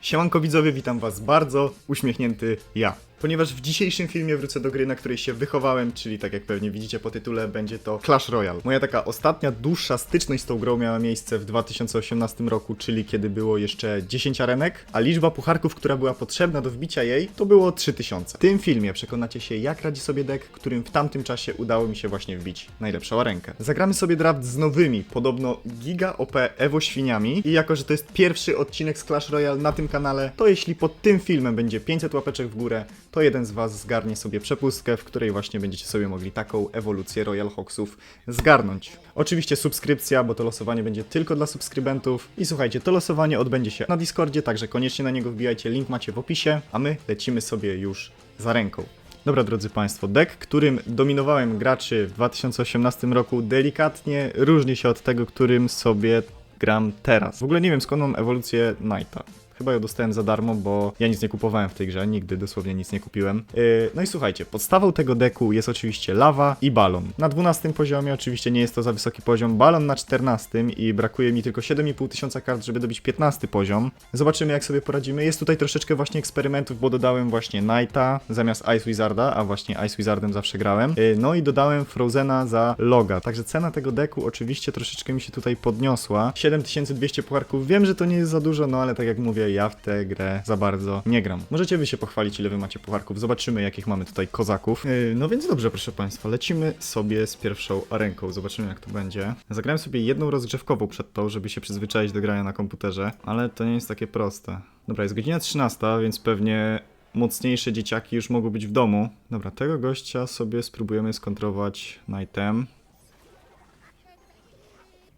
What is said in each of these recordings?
Siemanko widzowie, witam was bardzo uśmiechnięty ja. Ponieważ w dzisiejszym filmie wrócę do gry, na której się wychowałem, czyli tak jak pewnie widzicie po tytule, będzie to Clash Royale. Moja taka ostatnia dłuższa styczność z tą grą miała miejsce w 2018 roku, czyli kiedy było jeszcze 10 arenek, a liczba pucharków, która była potrzebna do wbicia jej, to było 3000. W tym filmie przekonacie się, jak radzi sobie deck, którym w tamtym czasie udało mi się właśnie wbić najlepszą arenkę. Zagramy sobie draft z nowymi, podobno giga OP Evo świniami i jako, że to jest pierwszy odcinek z Clash Royale na tym kanale, to jeśli pod tym filmem będzie 500 łapeczek w górę, to jeden z was zgarnie sobie przepustkę, w której właśnie będziecie sobie mogli taką ewolucję Royal Hawksów zgarnąć. Oczywiście subskrypcja, bo to losowanie będzie tylko dla subskrybentów i słuchajcie, to losowanie odbędzie się na Discordzie, także koniecznie na niego wbijajcie, link macie w opisie, a my lecimy sobie już za ręką. Dobra, drodzy Państwo, deck, którym dominowałem graczy w 2018 roku, delikatnie różni się od tego, którym sobie gram teraz. W ogóle nie wiem skąd mam ewolucję Knighta. Chyba ją dostałem za darmo, bo ja nic nie kupowałem w tej grze, nigdy dosłownie nic nie kupiłem. Yy, no i słuchajcie, podstawą tego deku jest oczywiście lawa i balon. Na 12 poziomie oczywiście nie jest to za wysoki poziom, balon na 14 i brakuje mi tylko 7,5 tysiąca kart, żeby dobić 15 poziom. Zobaczymy jak sobie poradzimy. Jest tutaj troszeczkę właśnie eksperymentów, bo dodałem właśnie Knighta zamiast Ice Wizarda, a właśnie Ice Wizardem zawsze grałem. Yy, no i dodałem Frozena za Loga, także cena tego deku oczywiście troszeczkę mi się tutaj podniosła. 7200 pucharków, wiem, że to nie jest za dużo, no ale tak jak mówię, ja w tę grę za bardzo nie gram. Możecie wy się pochwalić, ile wy macie pucharków, zobaczymy jakich mamy tutaj kozaków. Yy, no więc dobrze, proszę państwa, lecimy sobie z pierwszą arenką, zobaczymy jak to będzie. Zagrałem sobie jedną rozgrzewkową przed tą, żeby się przyzwyczaić do grania na komputerze, ale to nie jest takie proste. Dobra, jest godzina 13, więc pewnie mocniejsze dzieciaki już mogą być w domu. Dobra, tego gościa sobie spróbujemy skontrować Knightem.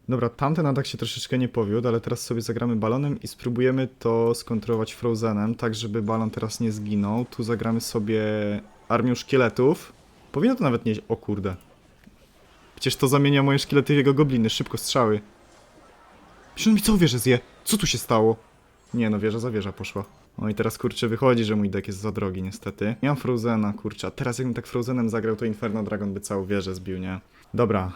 Dobra, tamten atak się troszeczkę nie powiódł, ale teraz sobie zagramy balonem i spróbujemy to skontrować Frozenem, tak żeby balon teraz nie zginął. Tu zagramy sobie armią szkieletów. Powinno to nawet nie... O kurde. Przecież to zamienia moje szkielety w jego gobliny. Szybko strzały. Przecież mi całą wieżę zje. Co tu się stało? Nie no, wieża za wieża poszła. No i teraz kurczę wychodzi, że mój deck jest za drogi niestety. Nie mam Frozena, kurczę, a teraz jakbym tak Frozenem zagrał, to Inferno Dragon by całą wieżę zbił, nie? Dobra,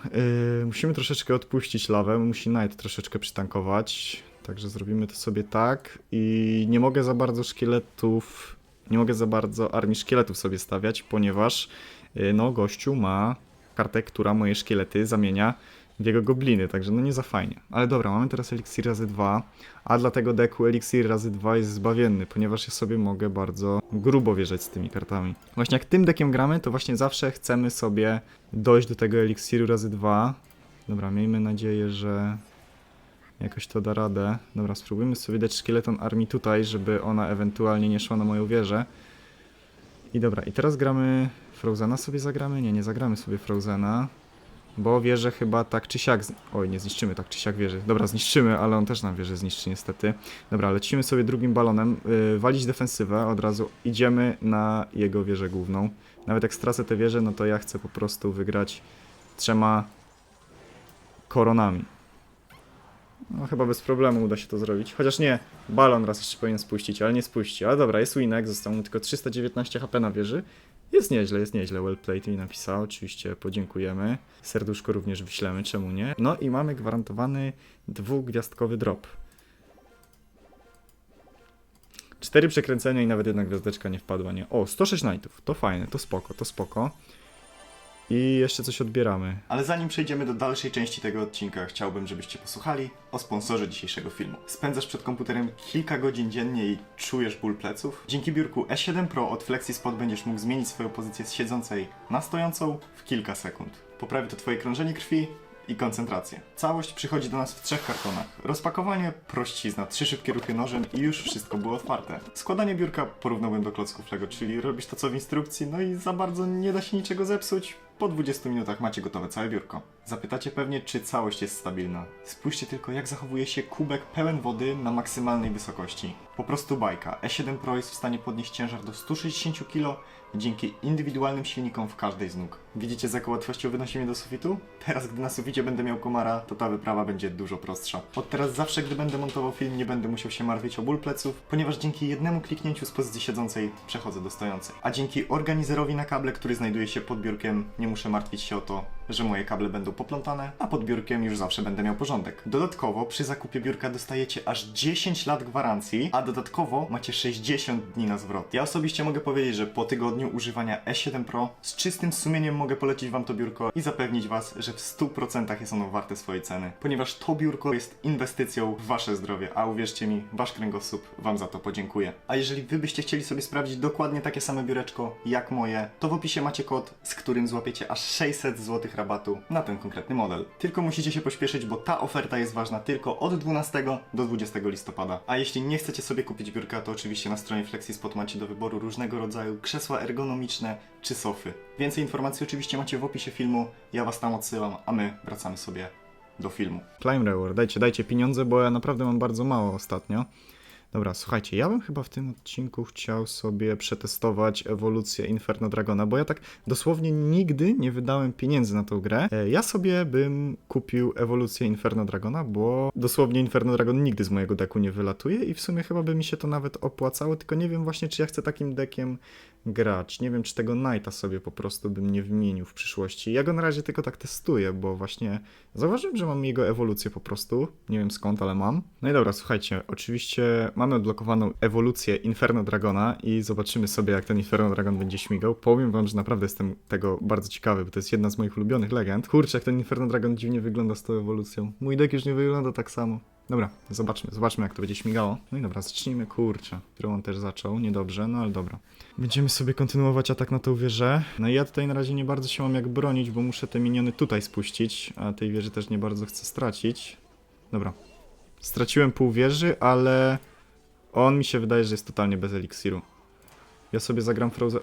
yy, musimy troszeczkę odpuścić lawę, musi Knight troszeczkę przytankować. Także zrobimy to sobie tak i nie mogę za bardzo szkieletów, nie mogę za bardzo armii szkieletów sobie stawiać, ponieważ yy, no gościu ma kartę, która moje szkielety zamienia w jego gobliny, także no nie za fajnie. Ale dobra, mamy teraz eliksir razy 2, a dla tego deku eliksir razy 2 jest zbawienny, ponieważ ja sobie mogę bardzo grubo wierzeć z tymi kartami. Właśnie jak tym dekiem gramy, to właśnie zawsze chcemy sobie dojść do tego eliksiru razy 2. Dobra, miejmy nadzieję, że jakoś to da radę. Dobra, spróbujmy sobie dać szkieleton armii tutaj, żeby ona ewentualnie nie szła na moją wieżę. I dobra, i teraz gramy Frozena sobie zagramy? Nie, nie zagramy sobie Frozena. Bo wieżę chyba tak czy siak. Oj, nie zniszczymy tak czy siak wieży. Dobra, zniszczymy, ale on też nam wieżę zniszczy niestety. Dobra, lecimy sobie drugim balonem. Yy, walić defensywę, od razu idziemy na jego wieżę główną. Nawet jak stracę tę wieżę, no to ja chcę po prostu wygrać trzema koronami. No chyba bez problemu uda się to zrobić. Chociaż nie, balon raz jeszcze powinien spuścić, ale nie spuści. Ale dobra, jest winek, zostało mu tylko 319 HP na wieży. Jest nieźle, jest nieźle. Well played mi napisał. Oczywiście podziękujemy. Serduszko również wyślemy, czemu nie? No i mamy gwarantowany dwugwiazdkowy drop. Cztery przekręcenia i nawet jedna gwiazdeczka nie wpadła, nie? O, 106 knightów. To fajne, to spoko, to spoko. I jeszcze coś odbieramy. Ale zanim przejdziemy do dalszej części tego odcinka, chciałbym, żebyście posłuchali o sponsorze dzisiejszego filmu. Spędzasz przed komputerem kilka godzin dziennie i czujesz ból pleców? Dzięki biurku E7 Pro od FlexiSpot będziesz mógł zmienić swoją pozycję z siedzącej na stojącą w kilka sekund. Poprawi to twoje krążenie krwi i koncentrację. Całość przychodzi do nas w trzech kartonach. Rozpakowanie, prościzna, trzy szybkie ruchy nożem i już wszystko było otwarte. Składanie biurka porównałbym do klocków Lego, czyli robisz to co w instrukcji, no i za bardzo nie da się niczego zepsuć. Po 20 minutach macie gotowe całe biurko. Zapytacie pewnie, czy całość jest stabilna. Spójrzcie tylko, jak zachowuje się kubek pełen wody na maksymalnej wysokości. Po prostu bajka. E7 Pro jest w stanie podnieść ciężar do 160 kg dzięki indywidualnym silnikom w każdej z nóg. Widzicie, z jaką łatwością wynosi mnie do sufitu? Teraz, gdy na suficie będę miał komara, to ta wyprawa będzie dużo prostsza. Od teraz zawsze, gdy będę montował film, nie będę musiał się martwić o ból pleców, ponieważ dzięki jednemu kliknięciu z pozycji siedzącej przechodzę do stojącej. A dzięki organizerowi na kable, który znajduje się pod biurkiem, nie muszę martwić się o to, że moje kable będą poplątane, a pod biurkiem już zawsze będę miał porządek. Dodatkowo przy zakupie biurka dostajecie aż 10 lat gwarancji, a dodatkowo macie 60 dni na zwrot. Ja osobiście mogę powiedzieć, że po tygodniu używania S7 Pro z czystym sumieniem mogę polecić wam to biurko i zapewnić was, że w 100% jest ono warte swojej ceny, ponieważ to biurko jest inwestycją w wasze zdrowie, a uwierzcie mi, wasz kręgosłup wam za to podziękuje. A jeżeli wy byście chcieli sobie sprawdzić dokładnie takie same biureczko jak moje, to w opisie macie kod, z którym złapiecie aż 600 zł rabatu na ten konkretny model. Tylko musicie się pośpieszyć, bo ta oferta jest ważna tylko od 12 do 20 listopada. A jeśli nie chcecie sobie kupić biurka, to oczywiście na stronie FlexiSpot macie do wyboru różnego rodzaju krzesła ergonomiczne czy sofy. Więcej informacji oczywiście macie w opisie filmu, ja was tam odsyłam, a my wracamy sobie do filmu. Climb Reward, dajcie, dajcie pieniądze, bo ja naprawdę mam bardzo mało ostatnio. Dobra, słuchajcie, ja bym chyba w tym odcinku chciał sobie przetestować ewolucję Inferno Dragona, bo ja tak dosłownie nigdy nie wydałem pieniędzy na tą grę. E, Ja sobie bym kupił ewolucję Inferno Dragona, bo dosłownie Inferno Dragon nigdy z mojego deku nie wylatuje i w sumie chyba by mi się to nawet opłacało, tylko nie wiem właśnie, czy ja chcę takim dekiem grać. Nie wiem, czy tego Knighta sobie po prostu bym nie wymienił w przyszłości. Ja go na razie tylko tak testuję, bo właśnie zauważyłem, że mam jego ewolucję po prostu. Nie wiem skąd, ale mam. No i dobra, słuchajcie, oczywiście mamy odblokowaną ewolucję Inferno Dragona i zobaczymy sobie, jak ten Inferno Dragon będzie śmigał. Powiem wam, że naprawdę jestem tego bardzo ciekawy, bo to jest jedna z moich ulubionych legend. Kurczę, jak ten Inferno Dragon dziwnie wygląda z tą ewolucją. Mój deck już nie wygląda tak samo. Dobra, zobaczmy, zobaczmy jak to będzie śmigało. No i dobra, zacznijmy, kurczę. Którą on też zaczął, niedobrze, no ale dobra. Będziemy sobie kontynuować atak na tą wieżę. No i ja tutaj na razie nie bardzo się mam jak bronić, bo muszę te miniony tutaj spuścić, a tej wieży też nie bardzo chcę stracić. Dobra. Straciłem pół wieży, ale on mi się wydaje, że jest totalnie bez eliksiru. Ja sobie zagram Frozen...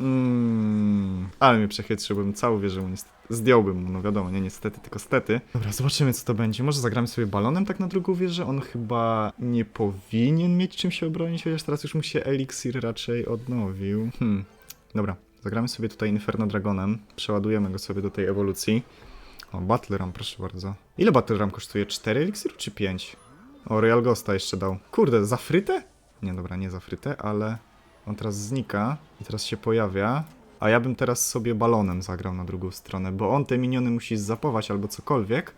Mmm, ale mnie przechytrzył, bym całą wieżę niestety... Zdjąłbym mu, no wiadomo, nie niestety, tylko stety. Dobra, zobaczymy co to będzie. Może zagramy sobie balonem tak na drugą wieżę? On chyba nie powinien mieć czym się obronić, chociaż teraz już mu się eliksir raczej odnowił. Hmm, dobra. Zagramy sobie tutaj Inferno Dragonem. Przeładujemy go sobie do tej ewolucji. O, Battle Ram, proszę bardzo. Ile Battle Ram kosztuje? 4 eliksiru czy 5? O, Royal Ghosta jeszcze dał. Kurde, za frytę? Nie, dobra, nie za frytę, ale on teraz znika i teraz się pojawia. A ja bym teraz sobie balonem zagrał na drugą stronę, bo on te miniony musi zapować albo cokolwiek.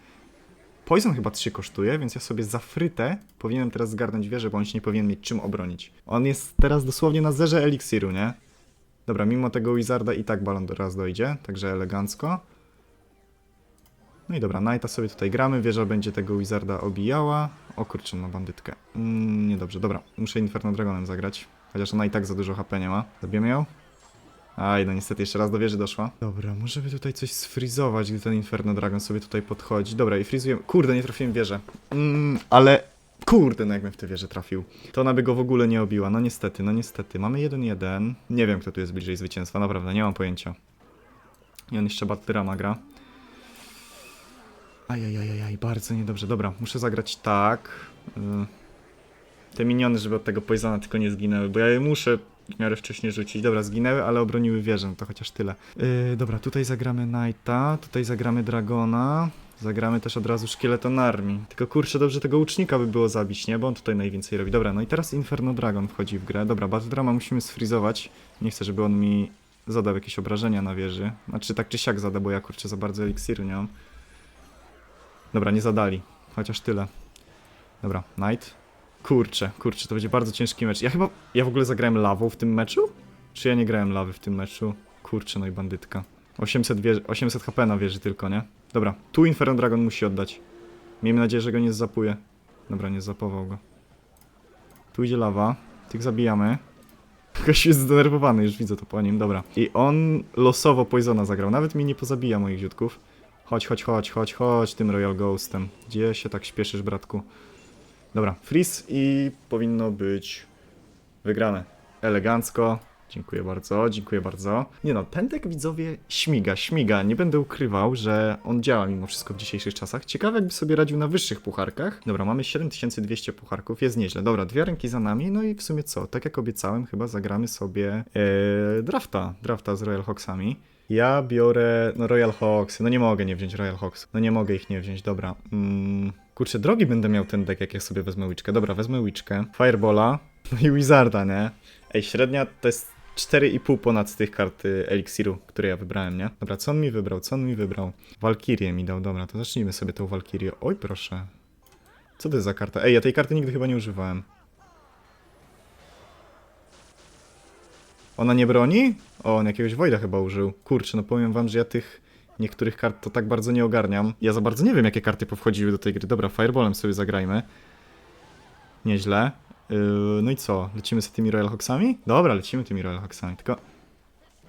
Poison chyba 3 kosztuje, więc ja sobie za frytę powinienem teraz zgarnąć wieżę, bo on się nie powinien mieć czym obronić. On jest teraz dosłownie na zerze eliksiru, nie? Dobra, mimo tego Wizarda i tak balon raz dojdzie, także elegancko. No i dobra, Knighta sobie tutaj gramy, wieża będzie tego Wizarda obijała. O kurczę, no bandytkę. Mm, niedobrze, dobra, muszę Inferno Dragonem zagrać. Chociaż ona i tak za dużo HP nie ma. Zabijemy ją? Aj, no niestety jeszcze raz do wieży doszła. Dobra, może by tutaj coś sfrizować, gdy ten Inferno Dragon sobie tutaj podchodzi. Dobra, i frizujemy. Kurde, nie trafiłem w wieżę. Mm, ale... Kurde, no jakbym w tę wieżę trafił. To ona by go w ogóle nie obiła. No niestety, no niestety. Mamy 1-1. Nie wiem, kto tu jest bliżej zwycięstwa, naprawdę, nie mam pojęcia. I on jeszcze Battlerama gra. Ajajajaj, bardzo niedobrze. Dobra, muszę zagrać tak. Y, Te miniony, żeby od tego Poisona tylko nie zginęły, bo ja je muszę w miarę wcześnie rzucić. Dobra, zginęły, ale obroniły wieżę, to chociaż tyle. Yy, dobra, tutaj zagramy Knighta, tutaj zagramy Dragona. Zagramy też od razu Szkieleton Armii. Tylko kurczę, dobrze tego łucznika by było zabić, nie? Bo on tutaj najwięcej robi. Dobra, no i teraz Inferno Dragon wchodzi w grę. Dobra, Battle Drama musimy sfrizować. Nie chcę, żeby on mi zadał jakieś obrażenia na wieży. Znaczy tak czy siak zada, bo ja kurczę za bardzo eliksiru nie mam. Dobra, nie zadali. Chociaż tyle. Dobra, Knight. Kurczę, kurczę, to będzie bardzo ciężki mecz. Ja chyba, ja w ogóle zagrałem lawą w tym meczu? Czy ja nie grałem lawy w tym meczu? Kurczę, no i bandytka. 800, wieży, 800 HP na wieży tylko, nie? Dobra, tu Inferno Dragon musi oddać. Miejmy nadzieję, że go nie zapuje. Dobra, nie zapował go. Tu idzie lawa. Tych zabijamy. Ktoś jest zdenerwowany, już widzę to po nim, dobra. I on losowo Poisona zagrał, nawet mi nie pozabija moich ziutków. Chodź, chodź, chodź, chodź, chodź tym Royal Ghostem. Gdzie się tak śpieszysz, bratku? Dobra, freeze i powinno być wygrane. Elegancko. Dziękuję bardzo, dziękuję bardzo. Nie no, deck widzowie śmiga, śmiga. Nie będę ukrywał, że on działa mimo wszystko w dzisiejszych czasach. Ciekawe jakby sobie radził na wyższych pucharkach. Dobra, mamy 7200 pucharków, jest nieźle. Dobra, dwie ręki za nami, no i w sumie co? Tak jak obiecałem, chyba zagramy sobie ee, drafta, drafta z Royal Hawksami. Ja biorę, no Royal Hawks, no nie mogę nie wziąć Royal Hawks, no nie mogę ich nie wziąć, dobra. Mm, kurczę, drogi będę miał ten deck, jak ja sobie wezmę łyczkę. Dobra, wezmę łyczkę, Firebola, no i Wizarda, nie? Ej, średnia to jest 4,5 ponad tych kart y, eliksiru, które ja wybrałem, nie? Dobra, co on mi wybrał? Co on mi wybrał? Walkirię mi dał, dobra, to zacznijmy sobie tą Walkirię. Oj, proszę. Co to jest za karta? Ej, ja tej karty nigdy chyba nie używałem. Ona nie broni? O, on jakiegoś Wojda chyba użył. Kurczę, no powiem wam, że ja tych niektórych kart to tak bardzo nie ogarniam. Ja za bardzo nie wiem, jakie karty powchodziły do tej gry. Dobra, Fireballem sobie zagrajmy. Nieźle. Yy, no i co? Lecimy z tymi Royal Hawksami? Dobra, lecimy tymi Royal Hawksami, tylko...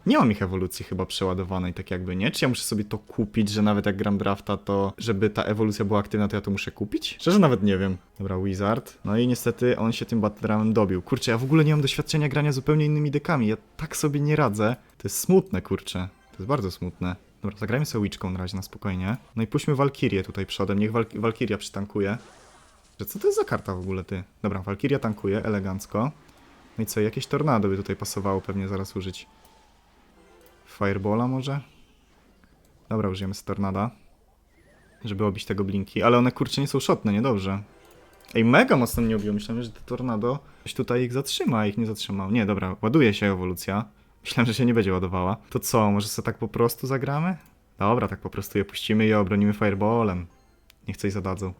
Nie mam ich ewolucji chyba przeładowanej tak jakby, nie? Czy ja muszę sobie to kupić, że nawet jak gram drafta, to żeby ta ewolucja była aktywna, to ja to muszę kupić? Szczerze nawet nie wiem. Dobra, Wizard. No i niestety on się tym Battleramem dobił. Kurczę, ja w ogóle nie mam doświadczenia grania zupełnie innymi dekami. Ja tak sobie nie radzę. To jest smutne, kurczę. To jest bardzo smutne. Dobra, zagrajmy sobie Witchką na razie na spokojnie. No i puśćmy Valkyrię tutaj przodem. Niech Wal Valkyria przytankuje. Że co to jest za karta w ogóle, ty? Dobra, Valkyria tankuje, elegancko. No i co, jakieś tornado by tutaj pasowało pewnie zaraz użyć. Firebola może? Dobra, użyjemy z tornada. Żeby obić tego blinki. Ale one kurczę nie są szotne, niedobrze. Ej, mega mocno mnie obiło. Myślałem, że to tornado coś tutaj ich zatrzyma, a ich nie zatrzymał. Nie, dobra, ładuje się ewolucja. Myślałem, że się nie będzie ładowała. To co, może sobie tak po prostu zagramy? Dobra, tak po prostu je puścimy i obronimy fireballem. Niech coś zadadzą.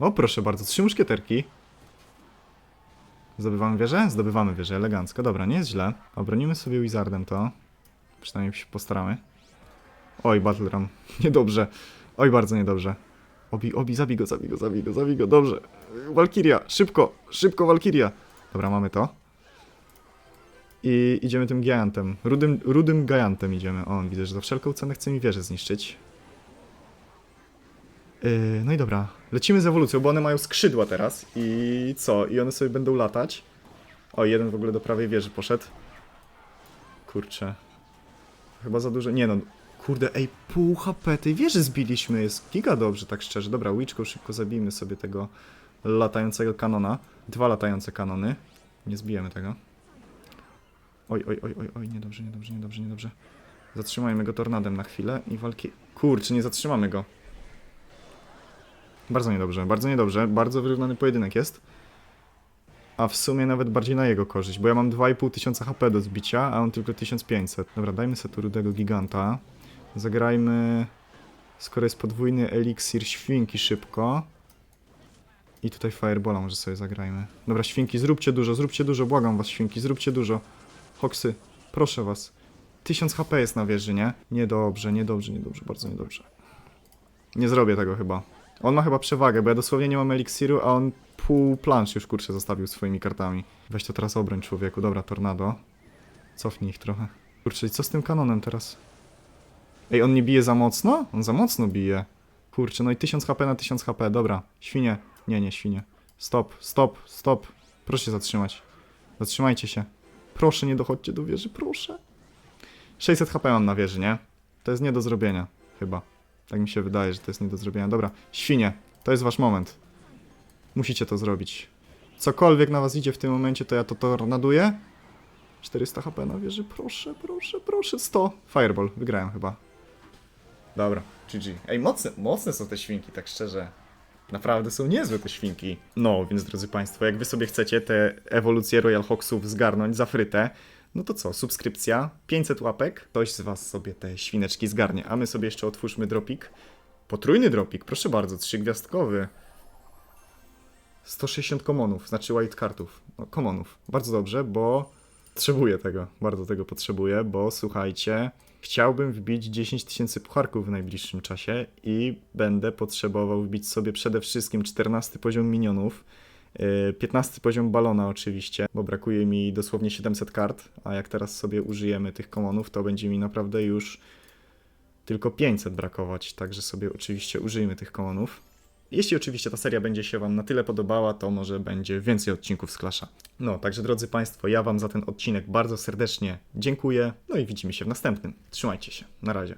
O, proszę bardzo, trzy muszkieterki. Zdobywamy wieżę? Zdobywamy wieżę, elegancko. Dobra, nie jest źle. Obronimy sobie Wizardem to. Przynajmniej się postaramy. Oj, Battle Ram. Niedobrze. Oj, bardzo niedobrze. Obi, obi, zabij go, zabij go, zabij go, zabij go. Dobrze. Walkiria, szybko, szybko Walkiria. Dobra, mamy to. I idziemy tym giantem. Rudym, rudym giantem idziemy. O, widzę, że za wszelką cenę chce mi wieżę zniszczyć. Yy, no i dobra, lecimy z ewolucją, bo one mają skrzydła teraz i co? I one sobie będą latać. O, jeden w ogóle do prawej wieży poszedł. Kurczę. Chyba za dużo. Nie no, kurde, ej, pół HP tej wieży zbiliśmy. Jest giga dobrze, tak szczerze. Dobra, Witchką szybko zabijmy sobie tego latającego kanona. Dwa latające kanony. Nie zbijemy tego. Oj, oj, oj, oj, oj, niedobrze, niedobrze, niedobrze, niedobrze. Zatrzymajmy go tornadem na chwilę i walki... Kurczę, nie zatrzymamy go. Bardzo niedobrze, bardzo niedobrze. Bardzo wyrównany pojedynek jest. A w sumie nawet bardziej na jego korzyść, bo ja mam 2,5 tysiąca HP do zbicia, a on tylko 1500. Dobra, dajmy sobie tu rudego giganta. Zagrajmy... Skoro jest podwójny eliksir świnki szybko. I tutaj Firebola może sobie zagrajmy. Dobra, świnki, zróbcie dużo, zróbcie dużo, błagam was, świnki, zróbcie dużo. Hoksy, proszę was. 1000 HP jest na wieży, nie? Niedobrze, niedobrze, niedobrze, bardzo niedobrze. Nie zrobię tego chyba. On ma chyba przewagę, bo ja dosłownie nie mam eliksiru, a on pół plansz już kurczę zostawił swoimi kartami. Weź to teraz obroń człowieku. Dobra, tornado. Cofnij ich trochę. Kurczę, i co z tym kanonem teraz? Ej, on nie bije za mocno? On za mocno bije. Kurczę, no i 1000 HP na 1000 HP, dobra. Świnie. Nie, nie, świnie. Stop, stop, stop. Proszę się zatrzymać. Zatrzymajcie się. Proszę, nie dochodźcie do wieży, proszę. 600 HP mam na wieży, nie? To jest nie do zrobienia, chyba. Tak mi się wydaje, że to jest nie do zrobienia. Dobra, świnie, to jest wasz moment. Musicie to zrobić. Cokolwiek na was idzie w tym momencie, to ja to tornaduję. 400 HP na wieży, proszę, proszę, proszę. 100. Fireball, wygrałem chyba. Dobra, GG. Ej, mocne, mocne są te świnki, tak szczerze. Naprawdę są niezłe te świnki. No, więc drodzy Państwo, jak Wy sobie chcecie te ewolucje Royal Hawksów zgarnąć za frytę, no to co, subskrypcja, 500 łapek, ktoś z Was sobie te świneczki zgarnie, a my sobie jeszcze otwórzmy dropik. Potrójny dropik, proszę bardzo, trzygwiazdkowy. 160 komonów, znaczy white kartów. No, komonów. Bardzo dobrze, bo potrzebuję tego. Bardzo tego potrzebuję, bo słuchajcie, chciałbym wbić 10 tysięcy pucharków w najbliższym czasie i będę potrzebował wbić sobie przede wszystkim 14 poziom minionów. Yy, 15 poziom balona oczywiście, bo brakuje mi dosłownie 700 kart, a jak teraz sobie użyjemy tych komonów, to będzie mi naprawdę już tylko 500 brakować, także sobie oczywiście użyjmy tych komonów. Jeśli oczywiście ta seria będzie się Wam na tyle podobała, to może będzie więcej odcinków z Clasha. No, także drodzy Państwo, ja Wam za ten odcinek bardzo serdecznie dziękuję, no i widzimy się w następnym. Trzymajcie się, na razie.